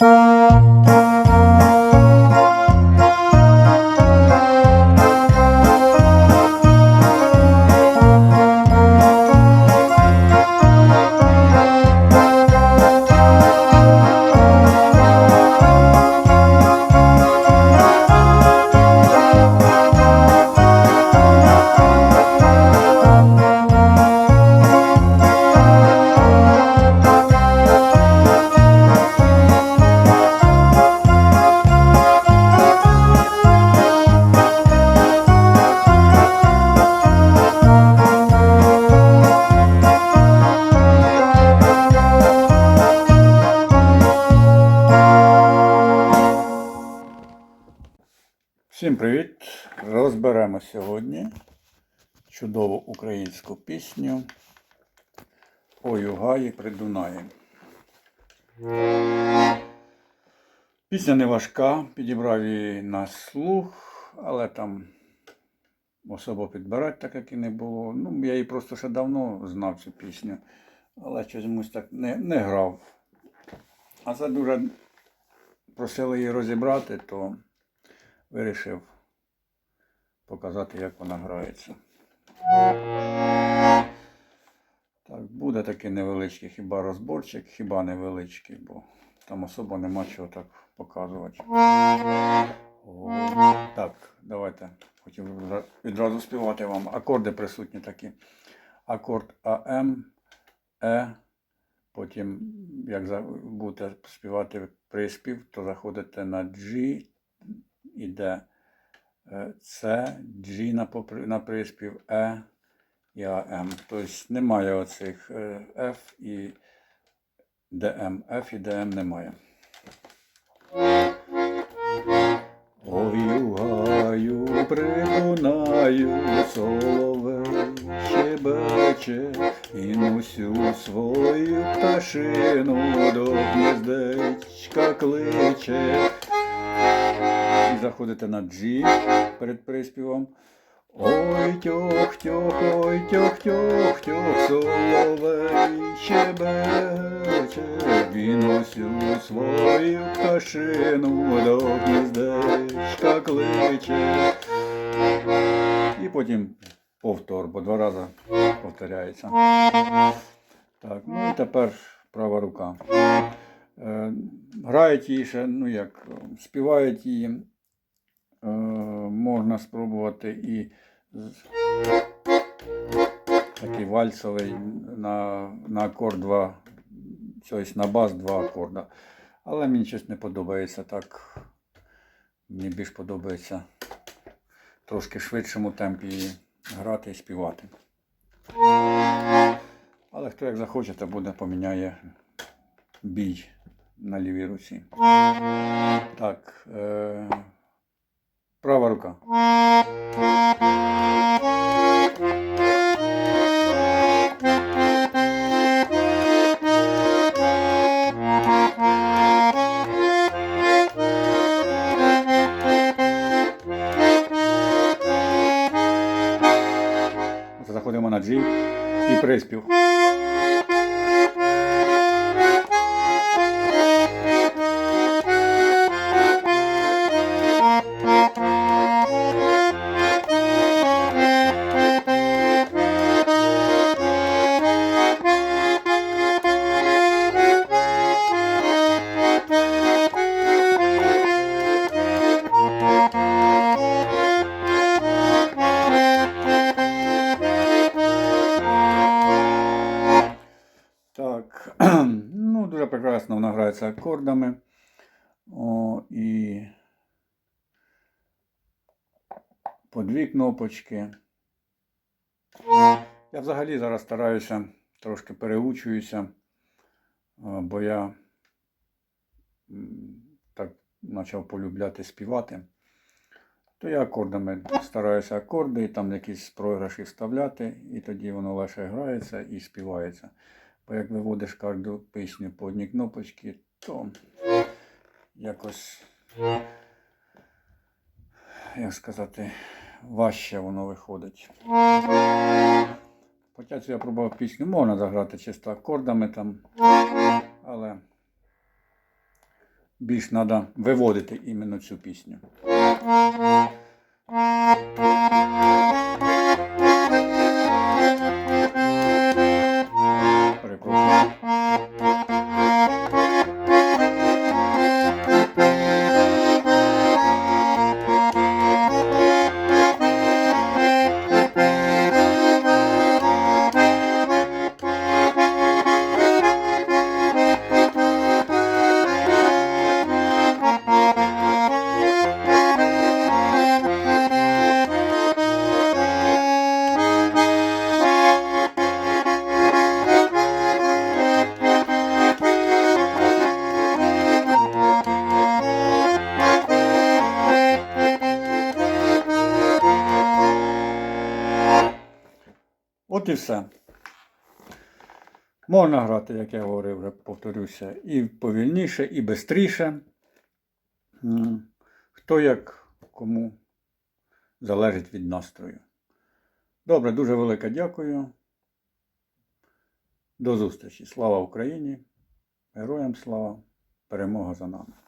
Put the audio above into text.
Música Всім привіт! Розберемо сьогодні чудову українську пісню Ой у при Дунаї. Пісня не важка, підібрав її на слух, але там особо підбирати так як і не було. Ну, я її просто ще давно знав цю пісню, але чомусь так не, не грав. А це дуже просили її розібрати, то вирішив показати, як вона грається. Так, буде такий невеличкий хіба розборчик, хіба невеличкий, бо там особо нема чого так показувати. Так, давайте. Хотів відразу співати вам. Акорди присутні такі. Акорд АМ, Е. Потім, як будете співати приспів, то заходите на G, іде е, С, G на, на приспів, Е і АМ. Тобто немає оцих е, F і ДМ. F і ДМ немає. Ой, у гаю придунаю, соловей щебече, і усю свою пташину до гнездечка кличе. Заходите на G перед приспівом. Ой тьох тьох, ой тьох тьох тьох, соловей щебече, він усю свою пташину до гнездечка кличе. І потім повтор, бо два рази повторяється. Так, ну і тепер права рука. Е, Грають її ще, ну як, співають її. Е, можна спробувати і такий вальсовий на, на акорд 2, тобто на бас 2 акорда. Але мені щось не подобається так. Мені більш подобається трошки швидшому темпі грати і співати. Але хто як захоче, то буде поміняє бій на лівій руці. Так. Е- права рука. Оце Заходимо на G і приспів. Прекрасно вона грається акордами. О, і по дві кнопочки. Я взагалі зараз стараюся трошки переучуюся, е, бо я так почав полюбляти співати. То я акордами стараюся акорди, там якісь програші вставляти, і тоді воно легше грається і співається. Як виводиш кожну пісню по одній кнопочці, то якось, як сказати, важче воно виходить. Хоча цю я пробував пісню, можна заграти чисто акордами там, але більш треба виводити іменно цю пісню. От і все. Можна грати, як я говорив, вже повторюся, і повільніше, і швидше. Хто як кому залежить від настрою. Добре, дуже велике дякую. До зустрічі. Слава Україні! Героям слава! Перемога за нами!